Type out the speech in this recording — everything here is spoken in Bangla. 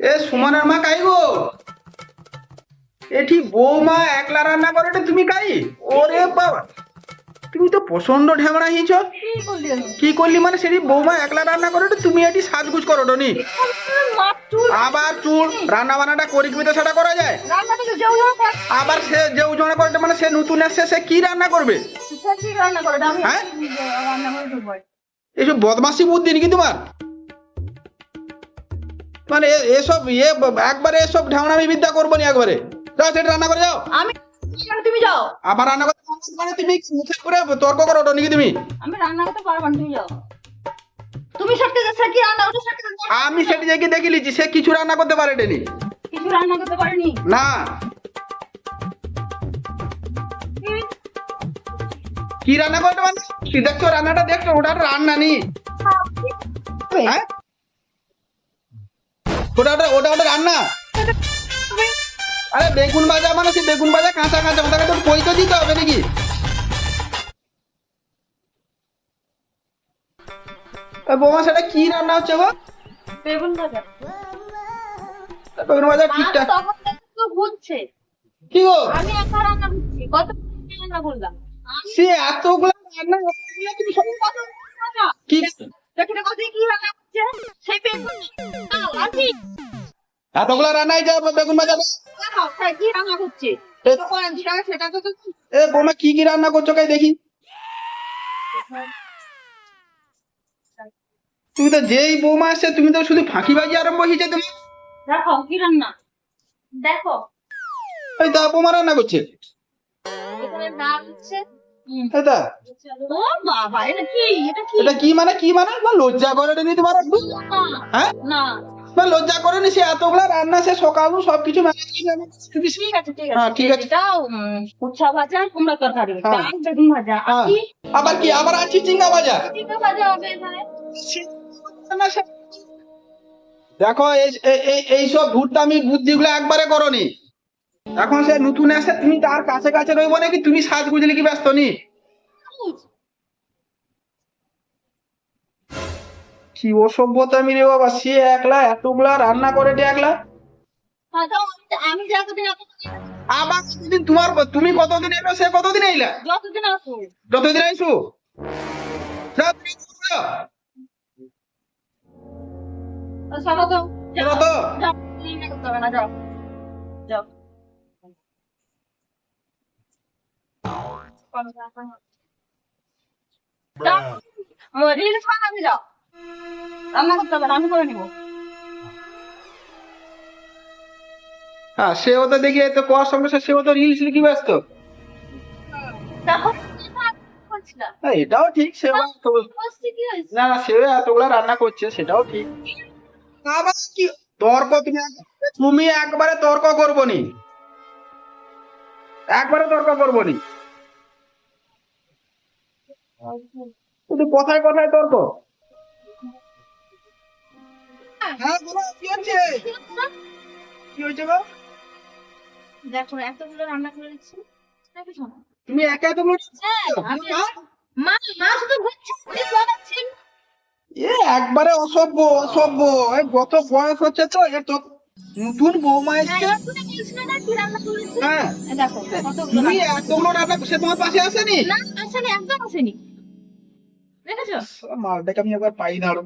এ সুমনের মা কাই গো? এটি বৌমা একলা রান্না করে তুমি কাই? ওরে বাবা তুমি তো প্রচণ্ড ঢেমড়া হিঁচ। কি করলি মানে সেটি বৌমা একলা রান্না করে তুমি এটি সাজগুজ করো ডনি। আবার চুল রান্না বান্নাটা করি কি তো সেটা করা যায়। আবার সে যে উজনে করে মানে সে নতুন এসছে সে কি রান্না করবে? সে কি রান্না করে? আমি হ্যাঁ? এসব বদমাসি বুদ্ধি নাকি তোমার? মানে এসব ইয়ে একবারে এসব ঢাউনামি বিদ্যা করব নি একবারে। যাও সেটা রান্না করে যাও। আমি তুমি যাও। আবার রান্না করতে মানে তুমি মুখের করে তর্ক করো ওটা নাকি তুমি? আমি রান্না করতে পারব না তুমি যাও। তুমি সত্যি সে কি রান্না করতে সত্যি আমি সেটি জায়গায় দেখে নিচ্ছি সে কিছু রান্না করতে পারে নি কিছু রান্না করতে পারেনি? না। কি রান্না করতে পারে দেখছ রান্নাটা দেখছ ওটা রান্না নি। হ্যাঁ? ওটা ওটা ওটা ওটা রান্না। আরে বেগুন ভাজা মানে সে বেগুন ভাজা কাঁচা কাঁচা ওটাকে তো কই তো দিতে হবে নাকি? বৌমা সেটা কি রান্না হচ্ছে গো? বেগুন ভাজা। বেগুন ভাজা ঠিকঠাক বুঝছে কি গো? আমি একা রান্না করছি। কত রান্না করলাম? সে এতগুলো রান্না তুমি সব কি দেখে কত কি রান্না করছে। সেই বেগুন এতগুলো রান্নাই যা বেগুন ভাজা কি রান্না করছে এ- বৌমা কি কি রান্না করছ কাই দেখি। তুমি তো যেই বৌমা আসছে তুমি তো শুধু ফাঁকিবাজি আরম্ভ হয়েছে তোমার। দেখো কি রান্না? দেখো। দা বৌমা রান্না করছে। এই এটা কি? মানে কি মানে? লজ্জা করে নি তোমার একটু না হ্যাঁ? না লজ্জা করে নি সে এতগুলো রান্না সে সকাল সবকিছু ম্যানেজ করে ঠিক আছে ঠিক হ্যাঁ, আছে। ঠিক আছে। এটাও উচ্ছা ভাজা কুমড়া তরকারি হ্যাঁ। বেগুন ভাজা। আর হ্যাঁ। কি? আবার কি? আবার আছি চিংড়া ভাজা? চিংড়ি ভাজা হবে এখানে। দেখো এই- এই- এইসব ভুট্টামি বুদ্ধিগুলো একবারে করনি এখন সে নতুন এসে তুমি তার কাছে কাছে রইব নাকি? তুমি সাজ বুঝলে কি ব্যস্ত নি? কি অসভ্যতা মিলে বাবা? সে একলা এতগুলা রান্না করে দে একলা। হ্যাঁ, আমি যতদিন আবার কতদিন তোমার তুমি কতদিন এলো সে কতদিন এইলা যতদিন আসো যতদিন আইসু যাও, তুমি যাও। রান্না করতে হবে না, আমি করে নিবো। হ্যাঁ সেও তো দেখি এত কোয়ার সঙ্গে সেও তো রিলস লিখি ব্যস্ত? দেখো করছি না হ্যাঁ, এটাও ঠিক সেও এত- বসছি কি হয়েছে? না না সেও এতগুলা রান্না করছে সেটাও ঠিক। আবার কি তর্ক তুমি তুমি একবারে তর্ক করব নি। একবারে তর্ক করব নি। কথায় কথায় তর্ক। হ্যাঁ বলো কি হচ্ছে? কি হয়েছে গো? দেখো এতগুলো রান্না করে দিচ্ছি। তুমি একা এতগুলো হ্যাঁ, আমি হ্যাঁ? মা? মা শুধু ঘুরছে এ একবারে অসভ্য অসভ্য। এই গত বয়স হচ্ছে তো এ তো নতুন বৌমা এসছে। হ্যাঁ। তুমি এতগুলো রান্না সে তোমার পাশে আসেনি? না আসলে একদম আসেনি। দেখেছ? মালটাকে আমি একবার পাই দাঁড়ো